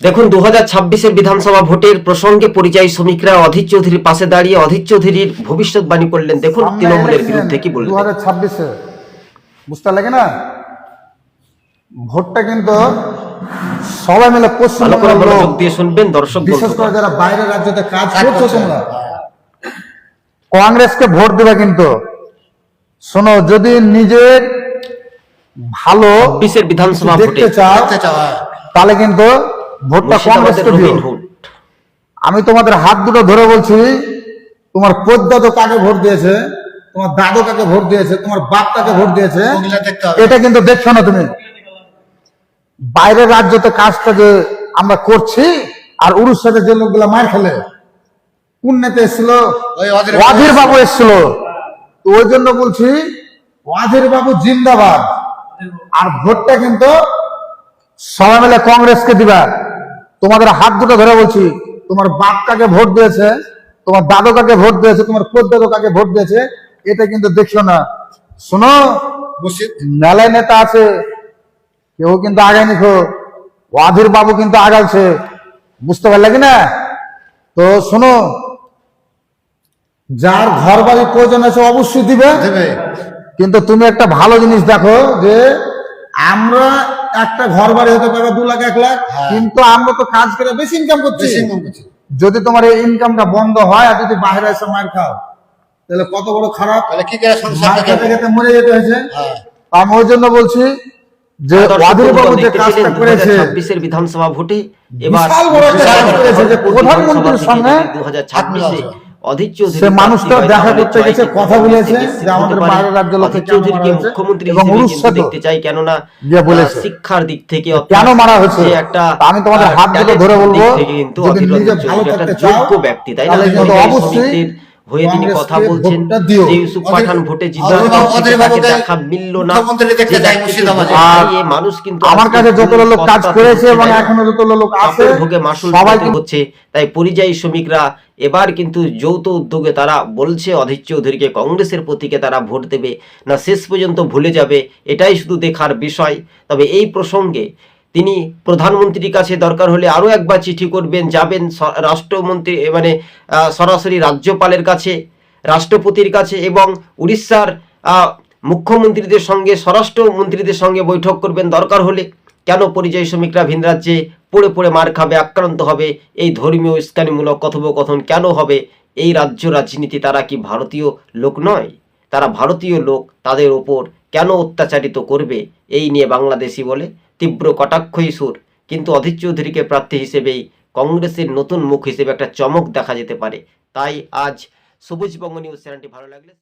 দেখুন দু হাজার ছাব্বিশের বিধানসভা ভোটের প্রসঙ্গে পরিযায়ী শ্রমিকরা অধীর চৌধুরীর পাশে দাঁড়িয়ে অধীর চৌধুরীর ভবিষ্যৎবাণী করলেন। দেখুন তৃণমূলের বিরুদ্ধে কি দু হাজার ছাব্বিশে। বুঝতে লাগে না? ভোটটা কিন্তু সবাই মিলে পশ্চিমবঙ্গের দিয়ে শুনবেন দর্শক বিশেষ করে যারা বাইরের রাজ্যতে কাজ করছ তোমরা। কংগ্রেসকে ভোট দেবে কিন্তু। শোনো যদি নিজের ভালো ছাব্বিশের বিধানসভা ভোটে। দেখতে চাও তাহলে কিন্তু ভোটটা দিও। আমি তোমাদের হাত দুটো ধরে বলছি তোমার পদ্মা তো কাকে ভোট দিয়েছে তোমার দাদু কাকে ভোট দিয়েছে তোমার বাপ কাকে ভোট দিয়েছে এটা কিন্তু দেখছ না তুমি। বাইরের রাজ্যতে কাজটা যে আমরা করছি আর উড়িষ্যাতে যে লোকগুলা মার খেলে কোন নেতা এসেছিল অধীর বাবু এসেছিল। তো ওই জন্য বলছি অধীর বাবু জিন্দাবাদ। আর ভোটটা কিন্তু সবাই মিলে কংগ্রেসকে দিবা। তোমাদের হাত দুটো ধরে বলছি তোমার বাপ কাকে ভোট দিয়েছে তোমার দাদু কাকে ভোট দিয়েছে তোমার দাদু কাকে ভোট দিয়েছে এটা কিন্তু দেখিও না। শোনো মেলায় নেতা আছে কেউ কিন্তু আগায় নিখো ওয়াধির বাবু কিন্তু আগালছে বুঝতে পারলে কি না? তো শোনো যার ঘর বাড়ি প্রয়োজন আছে অবশ্যই দেবে। কিন্তু তুমি একটা ভালো জিনিস দেখো যে আমরা একটা ঘর বাড়ি হতে পারে দু লাখ এক লাখ হ্যাঁ। কিন্তু আমরা তো কাজ করে বেশি ইনকাম করছি। ইনকাম করছি। যদি তোমার এই ইনকামটা বন্ধ হয় আর যদি বাইরে এসে মার খাও তাহলে কত বড় খারাপ। তাহলে কি করে সংসার খেতে খেতে মরে যেতে হয়েছে। হ্যাঁ। আমি ওই জন্য বলছি যে দর্শক অধীর বাবু যে কাজটা করেছে 2026 বিধানসভা ভোটে এবার প্রধানমন্ত্রীর সঙ্গে দু হাজার ছাব্বিশে অধীর চৌধুরী মানুষটা দেখা করতে গেছে, কথা বলেছে যে আমাদের বাইরের রাজ্য লোককে চৌধুরীকে মুখ্যমন্ত্রী হিসেবে দেখতে চাই কেননা যে শিক্ষার দিক থেকে কেন মারা হচ্ছে একটা আমি তোমাদের হাত ধরে বলব, কিন্তু অধীর চৌধুরী একটা যোগ্য ব্যক্তি তাই না? অবশ্যই হয়ে তিনি কথা বলছেন যে ইউসুফ পাঠান ভোটে দেখা মিলল না। মানুষ কিন্তু আমার কাছে যতগুলো লোক কাজ করেছে এবং তাই এখনও যতগুলো লোক আছে ভোগে মাসুল সবাই হচ্ছে। তাই পরিযায়ী শ্রমিকরা এবার কিন্তু যৌথ উদ্যোগে তারা বলছে অধীর চৌধুরীকে কংগ্রেসের প্রতীকে তারা ভোট দেবে। না শেষ পর্যন্ত ভুলে যাবে এটাই শুধু দেখার বিষয়। তবে এই প্রসঙ্গে তিনি প্রধানমন্ত্রীর কাছে দরকার হলে আরও একবার চিঠি করবেন, যাবেন রাষ্ট্রমন্ত্রী মানে সরাসরি রাজ্যপালের কাছে, রাষ্ট্রপতির কাছে এবং উড়িষ্যার মুখ্যমন্ত্রীদের সঙ্গে, স্বরাষ্ট্রমন্ত্রীদের সঙ্গে বৈঠক করবেন। দরকার হলে কেন পরিযায়ী শ্রমিকরা ভিন রাজ্যে পড়ে পড়ে মার খাবে, আক্রান্ত হবে? এই ধর্মীয় উস্কানিমূলক কথোপকথন কেন হবে? এই রাজ্য রাজনীতি তারা কি ভারতীয় লোক নয়? তারা ভারতীয় লোক, তাদের ওপর কেন অত্যাচারিত করবে এই নিয়ে বাংলাদেশি বলে তীব্র কটাক্ষই সুর। কিন্তু অধীর চৌধুরীকে প্রার্থী হিসেবেই কংগ্রেসের নতুন মুখ হিসেবে একটা চমক দেখা যেতে পারে। তাই আজ সবুজ বঙ্গ নিউজ চ্যানেলটি ভালো লাগলে